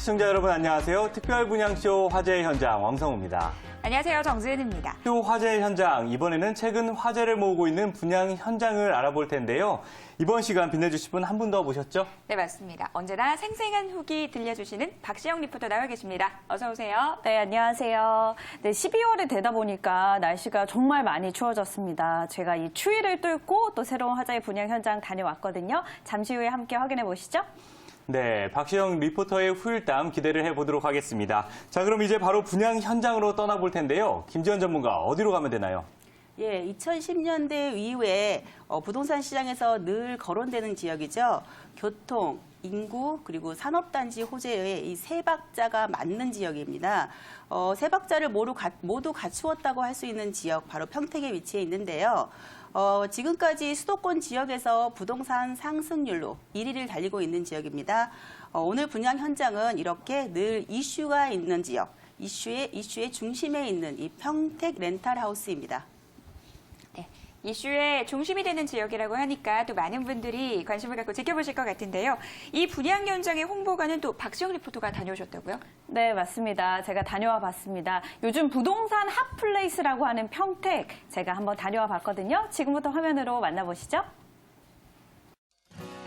시청자 여러분 안녕하세요. 특별 분양쇼 화제 현장 왕성우입니다. 안녕하세요. 정지은입니다. 쇼 화제 현장 이번에는 최근 화제를 모으고 있는 분양 현장을 알아볼 텐데요. 이번 시간 빛내주실 분 한 분 더 모셨죠? 네, 맞습니다. 언제나 생생한 후기 들려주시는 박시영 리포터 나와 계십니다. 어서 오세요. 네, 안녕하세요. 네, 12월이 되다 보니까 날씨가 정말 많이 추워졌습니다. 제가 이 추위를 뚫고 또 새로운 화자의 분양 현장 다녀왔거든요. 잠시 후에 함께 확인해 보시죠. 네, 박시영 리포터의 후일담 기대를 해보도록 하겠습니다. 자, 그럼 이제 바로 분양 현장으로 떠나볼 텐데요. 김지현 전문가 어디로 가면 되나요? 예, 2010년대 이후에 어, 부동산 시장에서 늘 거론되는 지역이죠. 교통, 인구, 그리고 산업단지 호재의 이 세 박자가 맞는 지역입니다. 어, 세 박자를 모두, 가, 모두 갖추었다고 할 수 있는 지역, 바로 평택에 위치해 있는데요. 어, 지금까지 수도권 지역에서 부동산 상승률로 1위를 달리고 있는 지역입니다. 어, 오늘 분양 현장은 이렇게 늘 이슈가 있는 지역, 이슈의, 이슈의 중심에 있는 이 평택 렌탈하우스입니다. 네, 이슈의 중심이 되는 지역이라고 하니까 또 많은 분들이 관심을 갖고 지켜보실 것 같은데요. 이 분양 현장의 홍보관은 또 박시영 리포터가 다녀오셨다고요? 네, 맞습니다. 제가 다녀와 봤습니다. 요즘 부동산 핫플레이스라고 하는 평택 제가 한번 다녀와 봤거든요. 지금부터 화면으로 만나보시죠.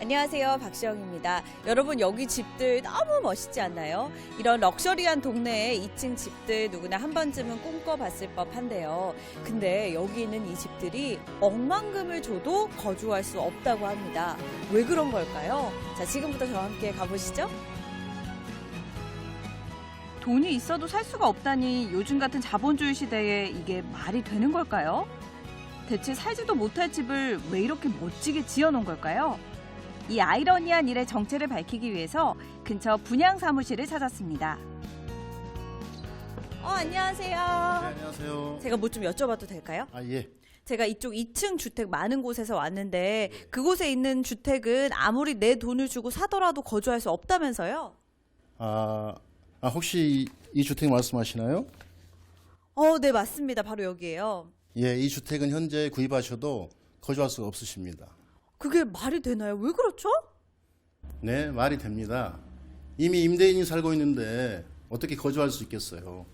안녕하세요. 박시영입니다. 여러분, 여기 집들 너무 멋있지 않나요? 이런 럭셔리한 동네에 2층 집들 누구나 한 번쯤은 꿈꿔봤을 법한데요. 근데 여기 있는 이 집들이 억만금을 줘도 거주할 수 없다고 합니다. 왜 그런 걸까요? 자, 지금부터 저와 함께 가보시죠. 돈이 있어도 살 수가 없다니 요즘 같은 자본주의 시대에 이게 말이 되는 걸까요? 대체 살지도 못할 집을 왜 이렇게 멋지게 지어놓은 걸까요? 이 아이러니한 일의 정체를 밝히기 위해서 근처 분양 사무실을 찾았습니다. 어, 안녕하세요. 네, 안녕하세요. 제가 뭐 좀 여쭤봐도 될까요? 아, 예. 제가 이쪽 2층 주택 많은 곳에서 왔는데 그곳에 있는 주택은 아무리 내 돈을 주고 사더라도 거주할 수 없다면서요? 아, 아 혹시 이, 이 주택 말씀하시나요? 어, 네, 맞습니다. 바로 여기에요. 예, 이 주택은 현재 구입하셔도 거주할 수 없으십니다. 그게 말이 되나요? 왜 그렇죠? 네, 말이 됩니다. 이미 임대인이 살고 있는데 어떻게 거주할 수 있겠어요?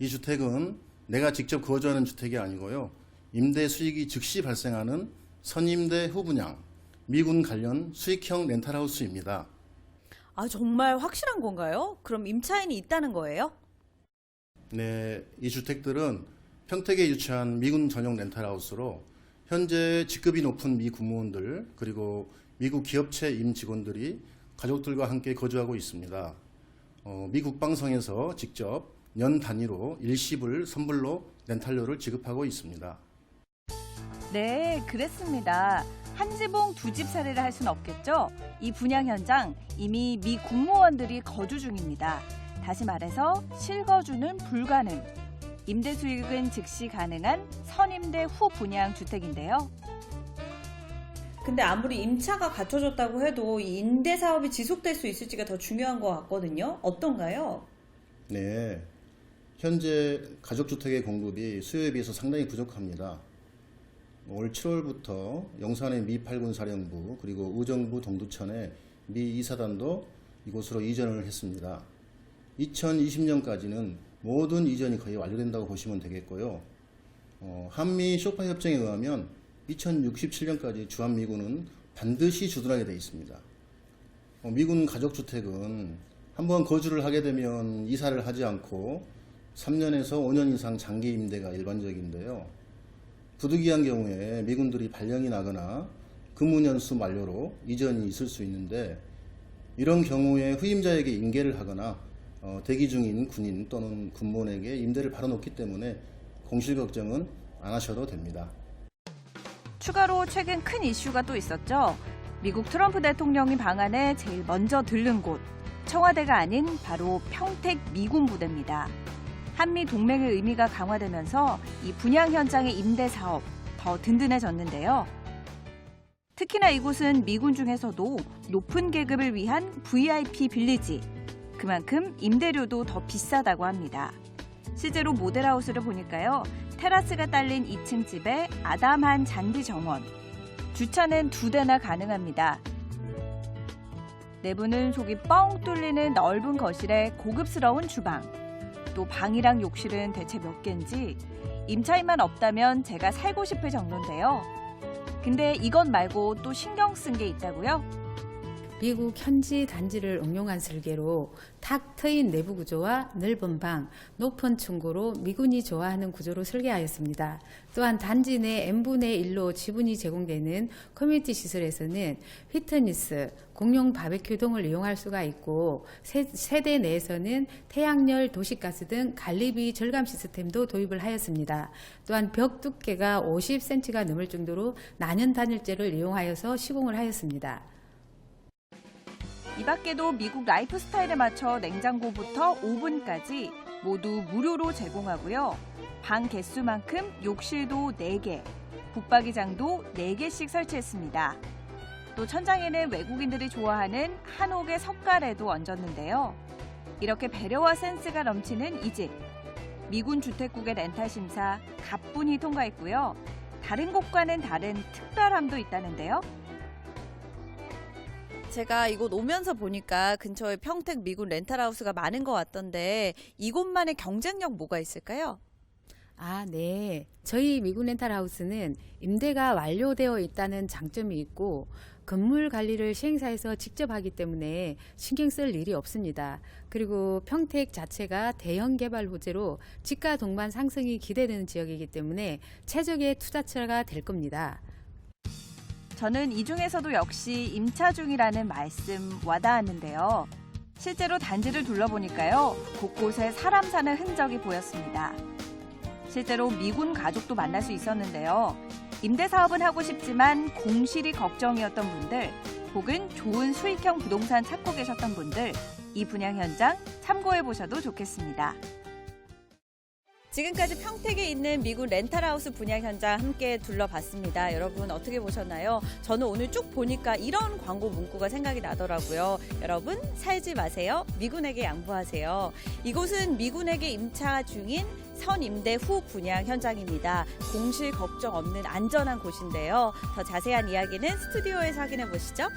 이 주택은 내가 직접 거주하는 주택이 아니고요. 임대 수익이 즉시 발생하는 선임대 후분양, 미군 관련 수익형 렌탈하우스입니다. 아, 정말 확실한 건가요? 그럼 임차인이 있다는 거예요? 네, 이 주택들은 평택에 유치한 미군 전용 렌탈하우스로 현재 직급이 높은 미 군무원들 그리고 미국 기업체 임 직원들이 가족들과 함께 거주하고 있습니다. 어, 미 국방성에서 직접 년 단위로 일시불 선불로 렌탈료를 지급하고 있습니다. 네, 그랬습니다. 한 지붕 두 집 사례를 할 수는 없겠죠? 이 분양 현장 이미 미 공무원들이 거주 중입니다. 다시 말해서 실거주는 불가능. 임대 수익은 즉시 가능한 선임대 후 분양 주택인데요. 근데 아무리 임차가 갖춰졌다고 해도 이 임대 사업이 지속될 수 있을지가 더 중요한 것 같거든요. 어떤가요? 네, 현재 가족주택의 공급이 수요에 비해서 상당히 부족합니다. 올 7월부터 영산의 미 8군 사령부 그리고 의정부 동두천의 미 이사단도 이곳으로 이전을 했습니다. 2020년까지는 모든 이전이 거의 완료된다고 보시면 되겠고요. 어, 한미 쇼파 협정에 의하면 2067년까지 주한미군은 반드시 주둔하게 되어 있습니다. 어, 미군 가족주택은 한번 거주를 하게 되면 이사를 하지 않고 3년에서 5년 이상 장기 임대가 일반적인데요. 부득이한 경우에 미군들이 발령이 나거나 근무년수 만료로 이전이 있을 수 있는데 이런 경우에 후임자에게 인계를 하거나 어, 대기 중인 군인 또는 군무원에게 임대를 바로 놓기 때문에 공실 걱정은 안 하셔도 됩니다. 추가로 최근 큰 이슈가 또 있었죠. 미국 트럼프 대통령이 방한에 제일 먼저 들른 곳. 청와대가 아닌 바로 평택 미군 부대입니다. 한미 동맹의 의미가 강화되면서 이 분양 현장의 임대 사업 더 든든해졌는데요. 특히나 이곳은 미군 중에서도 높은 계급을 위한 VIP 빌리지. 그만큼 임대료도 더 비싸다고 합니다. 실제로 모델하우스를 보니까요. 테라스가 딸린 2층 집에 아담한 잔디 정원. 주차는 두 대나 가능합니다. 내부는 속이 뻥 뚫리는 넓은 거실에 고급스러운 주방. 또 방이랑 욕실은 대체 몇 개인지 임차인만 없다면 제가 살고 싶을 정도인데요. 근데 이것 말고 또 신경 쓴 게 있다고요? 미국 현지 단지를 응용한 설계로 탁 트인 내부 구조와 넓은 방, 높은 층고로 미군이 좋아하는 구조로 설계하였습니다. 또한 단지 내 n분의 1로 지분이 제공되는 커뮤니티 시설에서는 피트니스, 공용 바베큐 등을 이용할 수가 있고 세, 세대 내에서는 태양열, 도시가스 등 관리비 절감 시스템도 도입을 하였습니다. 또한 벽 두께가 50cm가 넘을 정도로 나년 단열재를 이용하여서 시공을 하였습니다. 이 밖에도 미국 라이프 스타일에 맞춰 냉장고부터 오븐까지 모두 무료로 제공하고요. 방 개수만큼 욕실도 4개, 북박이장도 4개씩 설치했습니다. 또 천장에는 외국인들이 좋아하는 한옥의 석가래도 얹었는데요. 이렇게 배려와 센스가 넘치는 이 집. 미군 주택국의 렌탈 심사 가뿐히 통과했고요. 다른 곳과는 다른 특별함도 있다는데요. 제가 이곳 오면서 보니까 근처에 평택 미군 렌탈하우스가 많은 것 같던데 이곳만의 경쟁력 뭐가 있을까요? 아, 네. 저희 미군 렌탈 하우스는 임대가 완료되어 있다는 장점이 있고 건물 관리를 시행사에서 직접 하기 때문에 신경 쓸 일이 없습니다. 그리고 평택 자체가 대형 개발 호재로 지가 동반 상승이 기대되는 지역이기 때문에 최적의 투자처가 될 겁니다. 저는 이 중에서도 역시 임차 중이라는 말씀 와닿았는데요. 실제로 단지를 둘러보니까요. 곳곳에 사람 사는 흔적이 보였습니다. 실제로 미군 가족도 만날 수 있었는데요. 임대 사업은 하고 싶지만 공실이 걱정이었던 분들, 혹은 좋은 수익형 부동산 찾고 계셨던 분들, 이 분양 현장 참고해 보셔도 좋겠습니다. 지금까지 평택에 있는 미군 렌탈하우스 분양 현장 함께 둘러봤습니다. 여러분 어떻게 보셨나요? 저는 오늘 쭉 보니까 이런 광고 문구가 생각이 나더라고요. 여러분 살지 마세요. 미군에게 양보하세요. 이곳은 미군에게 임차 중인 선임대 후 분양 현장입니다. 공실 걱정 없는 안전한 곳인데요. 더 자세한 이야기는 스튜디오에서 확인해 보시죠.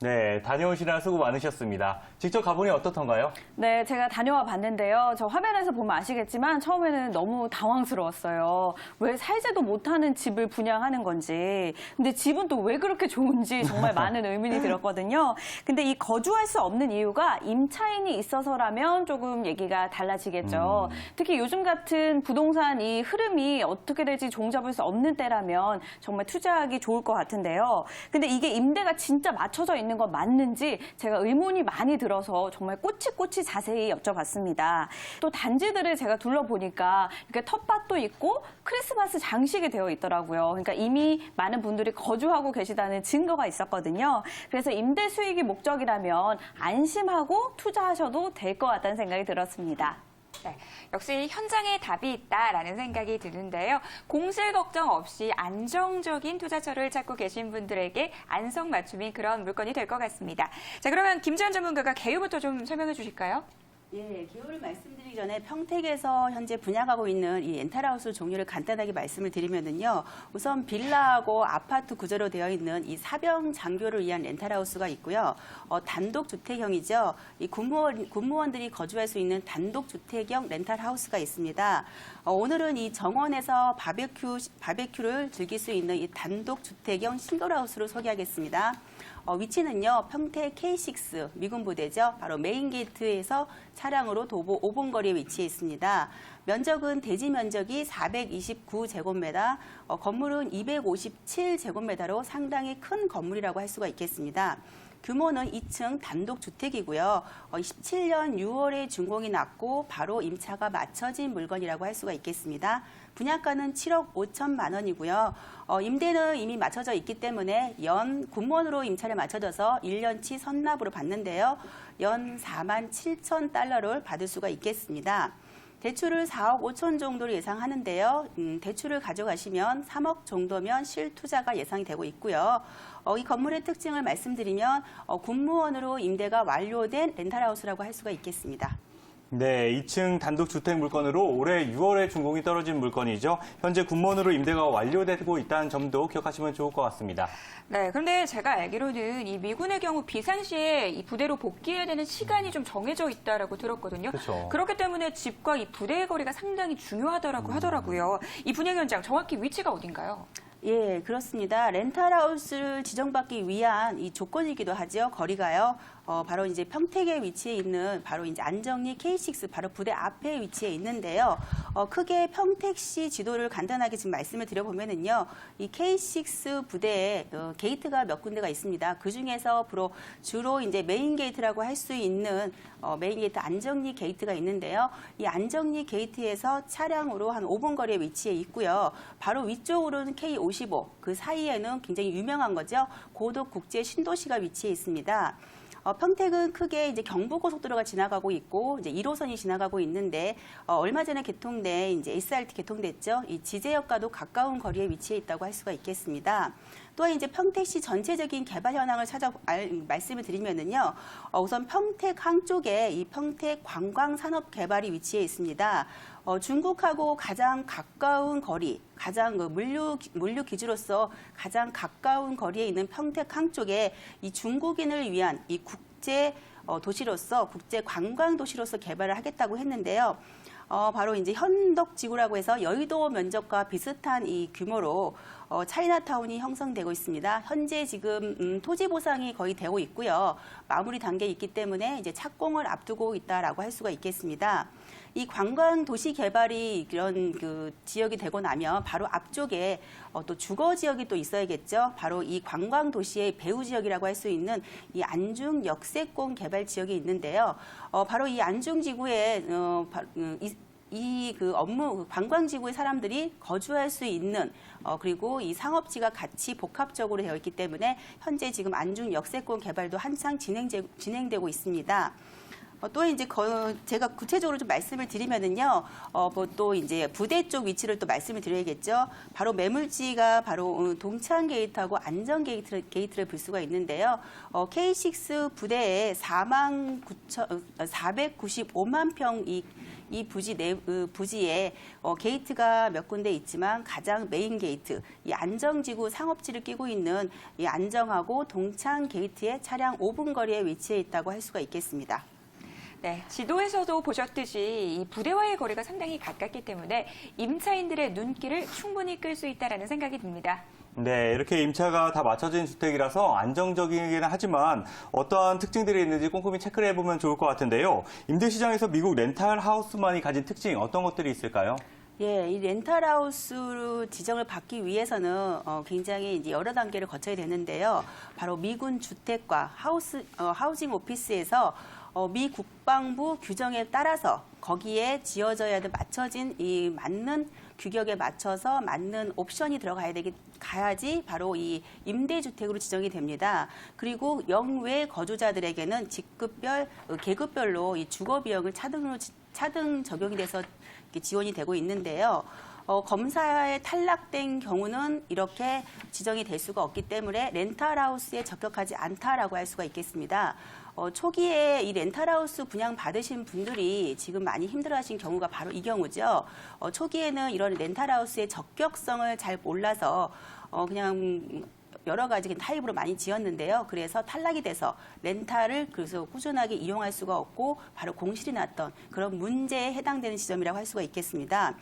네, 다녀오시느라 수고 많으셨습니다. 직접 가보니 어떻던가요? 네, 제가 다녀와 봤는데요. 저 화면에서 보면 아시겠지만 처음에는 너무 당황스러웠어요. 왜 살지도 못하는 집을 분양하는 건지. 근데 집은 또 왜 그렇게 좋은지 정말 많은 의문이 들었거든요. 근데 이 거주할 수 없는 이유가 임차인이 있어서라면 조금 얘기가 달라지겠죠. 특히 요즘 같은 부동산 이 흐름이 어떻게 될지 종잡을 수 없는 때라면 정말 투자하기 좋을 것 같은데요. 근데 이게 임대가 진짜 맞춰져 있는 건 맞는지 제가 의문이 많이 들어서 정말 꼬치꼬치 자세히 여쭤봤습니다. 또 단지들을 제가 둘러보니까 이렇게 텃밭도 있고 크리스마스 장식이 되어 있더라고요. 그러니까 이미 많은 분들이 거주하고 계시다는 증거가 있었거든요. 그래서 임대 수익이 목적이라면 안심하고 투자하셔도 될 것 같다는 생각이 들었습니다. 네, 역시 현장에 답이 있다라는 생각이 드는데요. 공실 걱정 없이 안정적인 투자처를 찾고 계신 분들에게 안성 맞춤인 그런 물건이 될 것 같습니다. 자, 그러면 김지현 전문가가 개요부터 좀 설명해 주실까요? 예, 기호를 말씀드리기 전에 평택에서 현재 분양하고 있는 이 렌탈하우스 종류를 간단하게 말씀을 드리면은요. 우선 빌라하고 아파트 구조로 되어 있는 이 사병 장교를 위한 렌탈하우스가 있고요. 어, 단독 주택형이죠. 이 군무원 군무원들이 거주할 수 있는 단독 주택형 렌탈하우스가 있습니다. 어, 오늘은 이 정원에서 바베큐 바베큐를 즐길 수 있는 이 단독 주택형 싱글하우스를 소개하겠습니다. 어, 위치는요, 평택 K6 미군 부대죠. 바로 메인 게이트에서 차량으로 도보 5분 거리에 위치해 있습니다. 면적은 대지 면적이 429제곱미터, 어, 건물은 257제곱미터로 상당히 큰 건물이라고 할 수가 있겠습니다. 규모는 2층 단독 주택이고요. 17년 6월에 준공이 났고 바로 임차가 맞춰진 물건이라고 할 수가 있겠습니다. 분양가는 7억 5천만 원이고요. 어, 임대는 이미 맞춰져 있기 때문에 연 군무원으로 임차를 맞춰져서 1년치 선납으로 받는데요. 연 4만 7천 달러를 받을 수가 있겠습니다. 대출을 4억 5천 정도로 예상하는데요. 음, 대출을 가져가시면 3억 정도면 실투자가 예상이 되고 있고요. 어, 이 건물의 특징을 말씀드리면 어, 군무원으로 임대가 완료된 렌탈하우스라고 할 수가 있겠습니다. 네, 2층 단독주택 물건으로 올해 6월에 준공이 떨어진 물건이죠. 현재 군원으로 임대가 완료되고 있다는 점도 기억하시면 좋을 것 같습니다. 네, 그런데 제가 알기로는 이 미군의 경우 비상시에 이 부대로 복귀해야 되는 시간이 좀 정해져 있다라고 들었거든요. 그렇죠. 그렇기 때문에 집과 이 부대의 거리가 상당히 중요하다라고 하더라고요. 이 분양 현장 정확히 위치가 어딘가요? 예, 그렇습니다. 렌탈하우스를 지정받기 위한 이 조건이기도 하죠. 거리가요. 어, 바로 이제 평택에 위치해 있는 바로 이제 안정리 K6 바로 부대 앞에 위치해 있는데요. 어, 크게 평택시 지도를 간단하게 지금 말씀을 드려보면은요. 이 K6 부대에 어, 게이트가 몇 군데가 있습니다. 그 중에서 주로, 주로 이제 메인 게이트라고 할 수 있는 어, 메인 게이트 안정리 게이트가 있는데요. 이 안정리 게이트에서 차량으로 한 5분 거리에 위치해 있고요. 바로 위쪽으로는 K55, 그 사이에는 굉장히 유명한 거죠. 고덕 국제 신도시가 위치해 있습니다. 어, 평택은 크게 이제 경부고속도로가 지나가고 있고 이제 1호선이 지나가고 있는데 어, 얼마 전에 개통된 이제 SRT 개통됐죠. 이 지제역과도 가까운 거리에 위치해 있다고 할 수가 있겠습니다. 또한 이제 평택시 전체적인 개발 현황을 찾아 알, 말씀을 드리면은요. 어, 우선 평택 항 쪽에 이 평택 관광 산업 개발이 위치해 있습니다. 어, 중국하고 가장 가까운 거리, 가장 그 물류 물류 기지로서 가장 가까운 거리에 있는 평택 항 쪽에 이 중국인을 위한 이 국제 어, 도시로서 국제 관광 도시로서 개발을 하겠다고 했는데요. 어, 바로 이제 현덕지구라고 해서 여의도 면적과 비슷한 이 규모로 어, 차이나타운이 형성되고 있습니다. 현재 지금 음, 토지 보상이 거의 되고 있고요. 마무리 단계에 있기 때문에 이제 착공을 앞두고 있다라고 할 수가 있겠습니다. 이 관광 도시 개발이 이런 그 지역이 되고 나면 바로 앞쪽에 어, 또 주거 지역이 또 있어야겠죠. 바로 이 관광 도시의 배후 지역이라고 할 수 있는 이 안중 역세권 개발 지역이 있는데요. 어, 바로 이 안중 지구에 어, 바- 음, 이, 이그 업무 그 관광지구의 사람들이 거주할 수 있는 어, 그리고 이 상업지가 같이 복합적으로 되어 있기 때문에 현재 지금 안중 역세권 개발도 한창 진행 진행되고 있습니다. 어, 또 이제 거- 제가 구체적으로 좀 말씀을 드리면은요, 어, 뭐 또 이제 부대 쪽 위치를 또 말씀을 드려야겠죠. 바로 매물지가 바로 어, 동창 게이트하고 안전 게이트를, 게이트를 볼 수가 있는데요. 어, K6 부대에 4만 9천, 495만 평 이 이 부지 내 어, 부지에 어, 게이트가 몇 군데 있지만 가장 메인 게이트 이 안정지구 상업지를 끼고 있는 이 안정하고 동창 게이트에 차량 5분 거리에 위치해 있다고 할 수가 있겠습니다. 네, 지도에서도 보셨듯이 이 부대와의 거리가 상당히 가깝기 때문에 임차인들의 눈길을 충분히 끌 수 있다라는 생각이 듭니다. 네, 이렇게 임차가 다 맞춰진 주택이라서 안정적이긴 하지만 어떠한 특징들이 있는지 꼼꼼히 체크를 해보면 좋을 것 같은데요. 임대시장에서 미국 렌탈 하우스만이 가진 특징 어떤 것들이 있을까요? 예, 이 렌탈하우스로 지정을 받기 위해서는 어, 굉장히 이제 여러 단계를 거쳐야 되는데요. 바로 미군 주택과 하우스, 어, 하우징 오피스에서 어, 미 국방부 규정에 따라서 거기에 지어져야 될 맞춰진 이 맞는 규격에 맞춰서 맞는 옵션이 들어가야 되기 가야지 바로 이 임대주택으로 지정이 됩니다. 그리고 영외 거주자들에게는 직급별, 어, 계급별로 이 주거 비용을 차등으로 지- 차등 적용이 돼서 지원이 되고 있는데요. 어, 검사에 탈락된 경우는 이렇게 지정이 될 수가 없기 때문에 렌탈하우스에 적격하지 않다라고 할 수가 있겠습니다. 어, 초기에 이 렌탈하우스 분양 받으신 분들이 지금 많이 힘들어하신 경우가 바로 이 경우죠. 어, 초기에는 이런 렌탈하우스의 적격성을 잘 몰라서 어, 그냥 여러 가지 타입으로 많이 지었는데요. 그래서 탈락이 돼서 렌탈을 그래서 꾸준하게 이용할 수가 없고 바로 공실이 났던 그런 문제에 해당되는 지점이라고 할 수가 있겠습니다.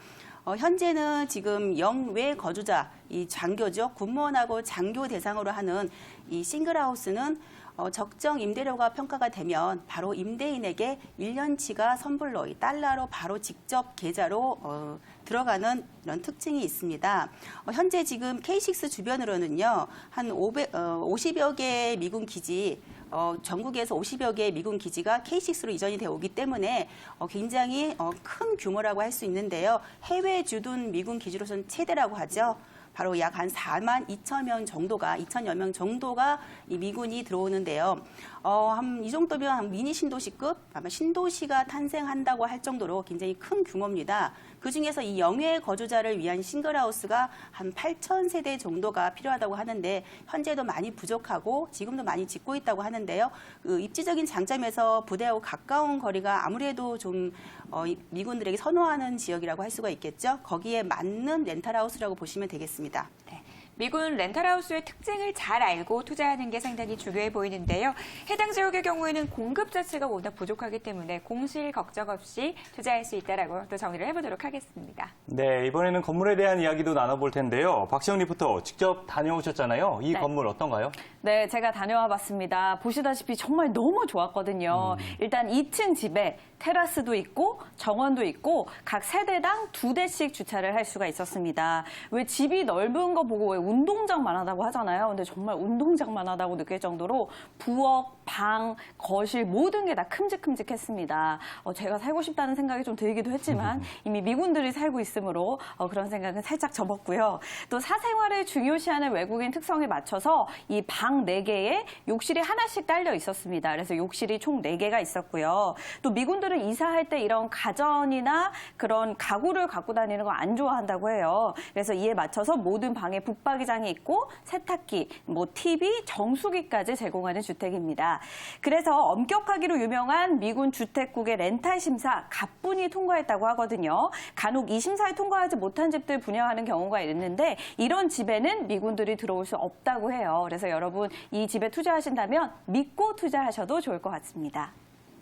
어, 현재는 지금 영외 거주자, 이 장교죠. 군무원하고 장교 대상으로 하는 이 싱글하우스는 어, 적정 임대료가 평가가 되면 바로 임대인에게 1년치가 선불로 이 달러로 바로 직접 계좌로 어, 들어가는 이런 특징이 있습니다. 어, 현재 지금 K6 주변으로는요, 한 500, 어, 50여 개의 미군 기지, 어, 전국에서 50여 개의 미군 기지가 K6로 이전이 되어 오기 때문에 어, 굉장히 어, 큰 규모라고 할 수 있는데요. 해외 주둔 미군 기지로서는 최대라고 하죠. 바로 약 한 4만 2천 명 정도가 2천여 명 정도가 이 미군이 들어오는데요. 어, 한 이 정도면 한 미니 신도시급 아마 신도시가 탄생한다고 할 정도로 굉장히 큰 규모입니다. 그 중에서 이 영외 거주자를 위한 싱글하우스가 한 8천 세대 정도가 필요하다고 하는데 현재도 많이 부족하고 지금도 많이 짓고 있다고 하는데요. 그 입지적인 장점에서 부대하고 가까운 거리가 아무래도 좀 어, 이 미군들에게 선호하는 지역이라고 할 수가 있겠죠. 거기에 맞는 렌탈하우스라고 보시면 되겠습니다. 네. 미군 렌탈하우스의 특징을 잘 알고 투자하는 게 상당히 중요해 보이는데요. 해당 지역의 경우에는 공급 자체가 워낙 부족하기 때문에 공실 걱정 없이 투자할 수 있다라고 또 정리를 해보도록 하겠습니다. 네, 이번에는 건물에 대한 이야기도 나눠볼 텐데요. 박시영 리포터 직접 다녀오셨잖아요. 이 네. 건물 어떤가요? 네, 제가 다녀와 봤습니다. 보시다시피 정말 너무 좋았거든요. 일단 2층 집에 테라스도 있고 정원도 있고 각 세대당 두 대씩 주차를 할 수가 있었습니다. 왜 집이 넓은 거 보고 왜 운동장만 하다고 하잖아요. 근데 정말 운동장만 하다고 느낄 정도로 부엌, 방, 거실 모든 게 다 큼직큼직했습니다. 어, 제가 살고 싶다는 생각이 좀 들기도 했지만 이미 미군들이 살고 있으므로 어, 그런 생각은 살짝 접었고요. 또 사생활을 중요시하는 외국인 특성에 맞춰서 이방 네개에 욕실이 하나씩 딸려 있었습니다. 그래서 욕실이 총 네개가 있었고요. 또 미군들은 이사할 때 이런 가전이나 그런 가구를 갖고 다니는 거 안 좋아한다고 해요. 그래서 이에 맞춰서 모든 방에 붙박 이장이 있고 세탁기, 뭐 TV, 정수기까지 제공하는 주택입니다. 그래서 엄격하기로 유명한 미군 주택국의 렌탈 심사 가뿐히 통과했다고 하거든요. 간혹 이 심사에 통과하지 못한 집들 분양하는 경우가 있는데 이런 집에는 미군들이 들어올 수 없다고 해요. 그래서 여러분 이 집에 투자하신다면 믿고 투자하셔도 좋을 것 같습니다.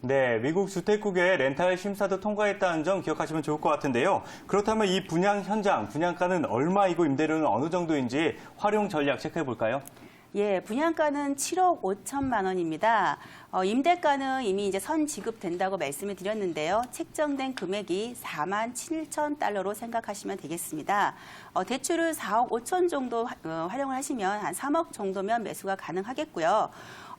네, 미국 주택국의 렌탈 심사도 통과했다는 점 기억하시면 좋을 것 같은데요. 그렇다면 이 분양 현장, 분양가는 얼마이고 임대료는 어느 정도인지 활용 전략 체크해 볼까요? 예, 분양가는 7억 5천만 원입니다. 어, 임대가는 이미 이제 선 지급된다고 말씀을 드렸는데요. 책정된 금액이 4만 7천 달러로 생각하시면 되겠습니다. 어, 대출을 4억 5천 정도 화- 어, 활용을 하시면 한 3억 정도면 매수가 가능하겠고요.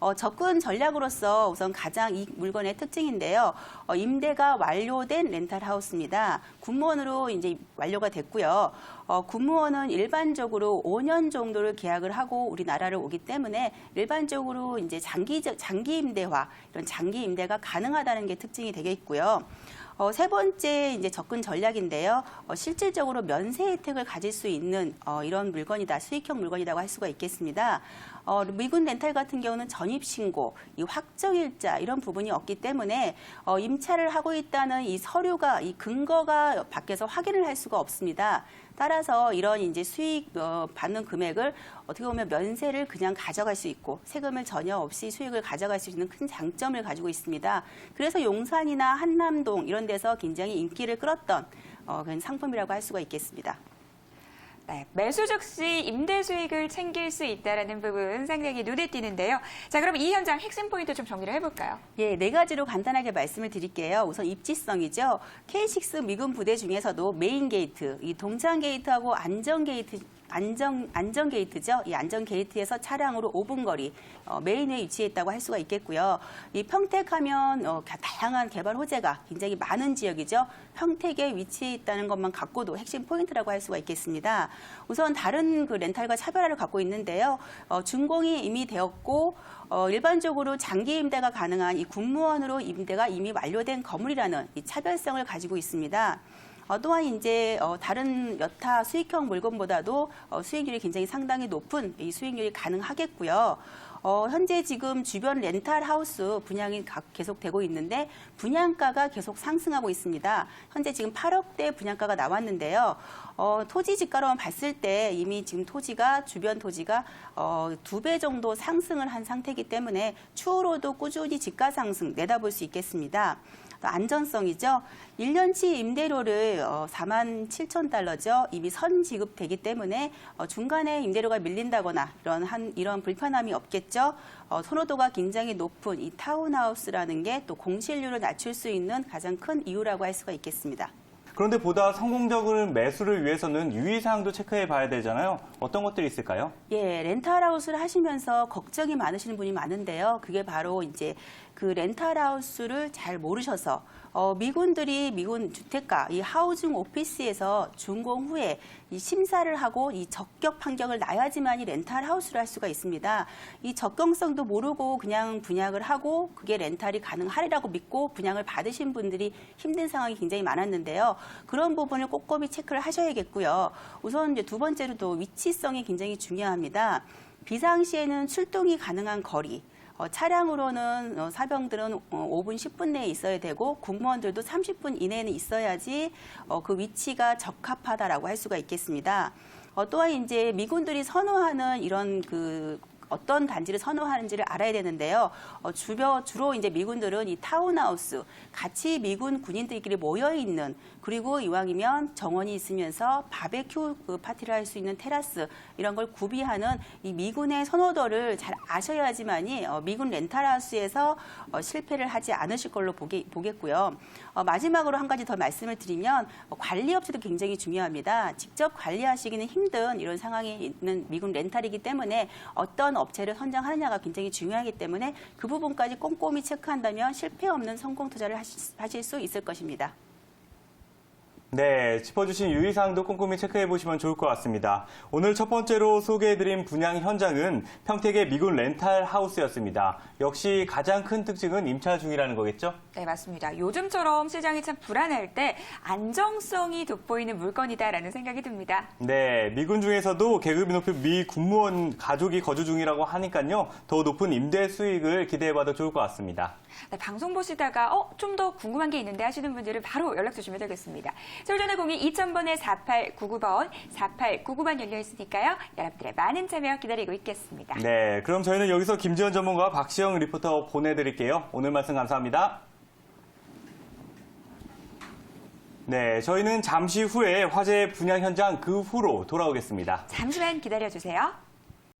어, 접근 전략으로서 우선 가장 이 물건의 특징인데요. 어, 임대가 완료된 렌탈하우스입니다. 군무원으로 이제 완료가 됐고요. 어, 군무원은 일반적으로 5년 정도를 계약을 하고 우리나라를 오기 때문에 일반적으로 이제 장기 장기 임대화 이런 장기 임대가 가능하다는 게 특징이 되겠고요. 어, 세 번째 이제 접근 전략인데요. 어, 실질적으로 면세 혜택을 가질 수 있는 어, 이런 물건이다, 수익형 물건이라고 할 수가 있겠습니다. 어, 미군 렌탈 같은 경우는 전입 신고, 이 확정 일자 이런 부분이 없기 때문에 어, 임차를 하고 있다는 이 서류가 이 근거가 밖에서 확인을 할 수가 없습니다. 따라서 이런 이제 수익 어, 받는 금액을 어떻게 보면 면세를 그냥 가져갈 수 있고 세금을 전혀 없이 수익을 가져갈 수 있는 큰 장점을 가지고 있습니다. 그래서 용산이나 한남동 이런 데서 굉장히 인기를 끌었던 어, 그런 상품이라고 할 수가 있겠습니다. 네, 매수 즉시 임대 수익을 챙길 수 있다라는 부분 상당히 눈에 띄는데요. 자, 그럼 이 현장 핵심 포인트 좀 정리를 해볼까요? 예, 네 가지로 간단하게 말씀을 드릴게요. 우선 입지성이죠. K6 미군 부대 중에서도 메인 게이트, 이 동창 게이트하고 안전 게이트 안전 안전 게이트죠. 이 안전 게이트에서 차량으로 5분 거리 어, 메인에 위치해 있다고 할 수가 있겠고요. 이 평택하면 어, 가- 다양한 개발 호재가 굉장히 많은 지역이죠. 평택에 위치해 있다는 것만 갖고도 핵심 포인트라고 할 수가 있겠습니다. 우선 다른 그 렌탈과 차별화를 갖고 있는데요. 어, 준공이 이미 되었고 어, 일반적으로 장기 임대가 가능한 이 군무원으로 임대가 이미 완료된 건물이라는 이 차별성을 가지고 있습니다. 어, 또한 이제 어, 다른 여타 수익형 물건보다도 어, 수익률이 굉장히 상당히 높은 이 수익률이 가능하겠고요. 어, 현재 지금 주변 렌탈 하우스 분양이 가- 계속되고 있는데 분양가가 계속 상승하고 있습니다. 현재 지금 8억대 분양가가 나왔는데요. 어, 토지 집가로만 봤을 때 이미 지금 토지가 주변 토지가 어, 두 배 정도 상승을 한 상태이기 때문에 추후로도 꾸준히 집가 상승 내다볼 수 있겠습니다. 또 안전성이죠. 1년치 임대료를 어, 4만 7천 달러죠. 이미 선 지급되기 때문에 어, 중간에 임대료가 밀린다거나 이런 한 이런 불편함이 없겠죠. 어, 선호도가 굉장히 높은 이 타운하우스라는 게 또 공실률을 낮출 수 있는 가장 큰 이유라고 할 수가 있겠습니다. 그런데 보다 성공적인 매수를 위해서는 유의사항도 체크해 봐야 되잖아요. 어떤 것들이 있을까요? 예, 렌탈하우스를 하시면서 걱정이 많으시는 분이 많은데요. 그게 바로 이제 그 렌탈하우스를 잘 모르셔서 어, 미군들이 미군 주택가, 이 하우징 오피스에서 준공 후에 이 심사를 하고 이 적격 판결을 나야지만 이 렌탈 하우스를 할 수가 있습니다. 이 적경성도 모르고 그냥 분양을 하고 그게 렌탈이 가능하리라고 믿고 분양을 받으신 분들이 힘든 상황이 굉장히 많았는데요. 그런 부분을 꼼꼼히 체크를 하셔야겠고요. 우선 이제 두 번째로 도 위치성이 굉장히 중요합니다. 비상시에는 출동이 가능한 거리, 어, 차량으로는 어, 사병들은 어, 5분, 10분 내에 있어야 되고 국무원들도 30분 이내에는 있어야지 어, 그 위치가 적합하다라고 할 수가 있겠습니다. 어, 또한 이제 미군들이 선호하는 이런 그 어떤 단지를 선호하는지를 알아야 되는데요. 어, 주변 주로 이제 미군들은 이 타운하우스 같이 미군 군인들끼리 모여 있는 그리고 이왕이면 정원이 있으면서 바베큐 그 파티를 할 수 있는 테라스 이런 걸 구비하는 이 미군의 선호도를 잘 아셔야지만이 어, 미군 렌탈하우스에서 어, 실패를 하지 않으실 걸로 보게, 보겠고요. 어, 마지막으로 한 가지 더 말씀을 드리면 어, 관리 업체도 굉장히 중요합니다. 직접 관리하시기는 힘든 이런 상황이 있는 미군 렌탈이기 때문에 어떤 업체를 선정하느냐가 굉장히 중요하기 때문에 그 부분까지 꼼꼼히 체크한다면 실패 없는 성공 투자를 하실, 수 있을 것입니다. 네, 짚어주신 유의사항도 꼼꼼히 체크해 보시면 좋을 것 같습니다. 오늘 첫 번째로 소개해드린 분양 현장은 평택의 미군 렌탈 하우스였습니다. 역시 가장 큰 특징은 임차 중이라는 거겠죠? 네, 맞습니다. 요즘처럼 시장이 참 불안할 때 안정성이 돋보이는 물건이다라는 생각이 듭니다. 네, 미군 중에서도 계급이 높은 미 군무원 가족이 거주 중이라고 하니까요. 더 높은 임대 수익을 기대해봐도 좋을 것 같습니다. 네, 방송 보시다가 어, 좀 더 궁금한 게 있는데 하시는 분들은 바로 연락 주시면 되겠습니다. 서울전화 02 2000번에 4899번, 4899번 열려 있으니까요. 여러분들의 많은 참여 기다리고 있겠습니다. 네, 그럼 저희는 여기서 김지현 전문가와 박시영 리포터 보내드릴게요. 오늘 말씀 감사합니다. 네, 저희는 잠시 후에 화재 분양 현장 그 후로 돌아오겠습니다. 잠시만 기다려 주세요.